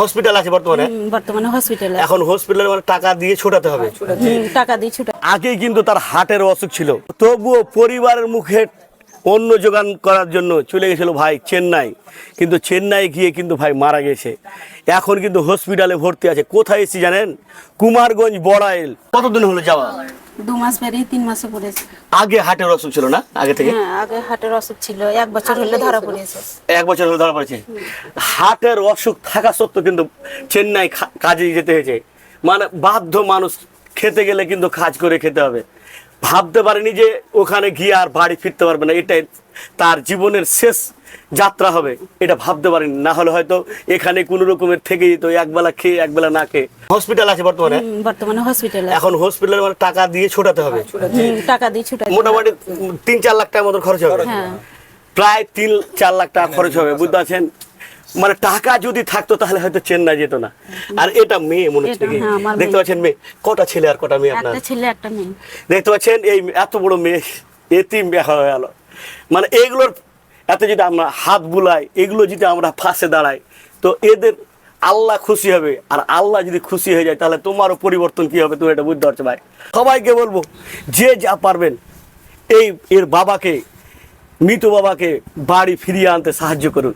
Hospital আছে বর্তমানে? বর্তমানে হসপিটালে এখন হসপিটালে মানে টাকা দিয়ে ছোটাতে হবে। টাকা দিয়ে ছুটা আগেই কিন্তু তার হার্টের অসুখ ছিল। তবুও পরিবারের মুখে অন্য যোগান করার জন্য চলে গেছিল ভাই চেন্নাই। কিন্তু চেন্নাই গিয়ে কিন্তু ভাই মারা গেছে। এখন কিন্তু হসপিটালে ভর্তি আছে। কোথায় এসেছি জানেন? কুমারগঞ্জ বড়াইল কতদিন হলো যাওয়া? দু মাস বেরিয়ে তিন মাসে পড়েছে। আগে হাটের অসুখ ছিল না? আগে থেকে? হ্যাঁ আগে হাটের অসুখ ছিল। এক বছর হলে ধরা পড়েছে। এক বছর হলো ধরা পড়েছে? হাটের অসুখ থাকা সত্ত্বেও কিন্তু চেন্নাই কাজে যেতে হয়েছে। মানে বাধ্য মানুষ খেতে গেলে কিন্তু কাজ করে খেতে হবে। ভাবতে পারেনি যে ওখানে গিয়ে আর বাড়ি ফিরতে পারবে না। এটাই তার জীবনের শেষ যাত্রা হবে এটা ভাবতে পারেনি। না হলে হয়তো এখানে কোনো রকমের থেকে যেত একবেলা খেয়ে একবেলা না খেয়ে। হসপিটাল আছে বর্তমানে? বর্তমানে হসপিটালে এখন হসপিটালে মানে টাকা দিয়ে ছোটাতে হবে। টাকা দিয়ে ছুটা মোটামুটি তিন চার লাখ টাকার মতো খরচ হবে। হ্যাঁ। প্রায় তিন চার লাখ টাকা খরচ হবে বুঝতে পারছেন? মানে টাকা যদি থাকতো তাহলে হয়তো চেন্নাই যেত না। আর এটা মেয়ে মনে হচ্ছে? হ্যাঁ, দেখতে পাচ্ছেন মেয়ে? কটা ছেলে আর কটা মেয়ে আপনার? ছেলে একটা মেয়ে। দেখতে পাচ্ছেন এই এত বড় মেয়ে মেয়ে হয়ে গেল। মানে এইগুলোর এত যদি আমরা হাত বুলাই এগুলো যদি আমরা ফাঁসে দাঁড়াই তো এদের আল্লাহ খুশি হবে। আর আল্লাহ যদি খুশি হয়ে যায় তাহলে তোমারও পরিবর্তন কি হবে? তুমি এটা বুঝতে পারছ ভাই? সবাইকে বলব যে যা পারবেন এই এর বাবাকে মৃত বাবাকে বাড়ি ফিরিয়ে আনতে সাহায্য করুন।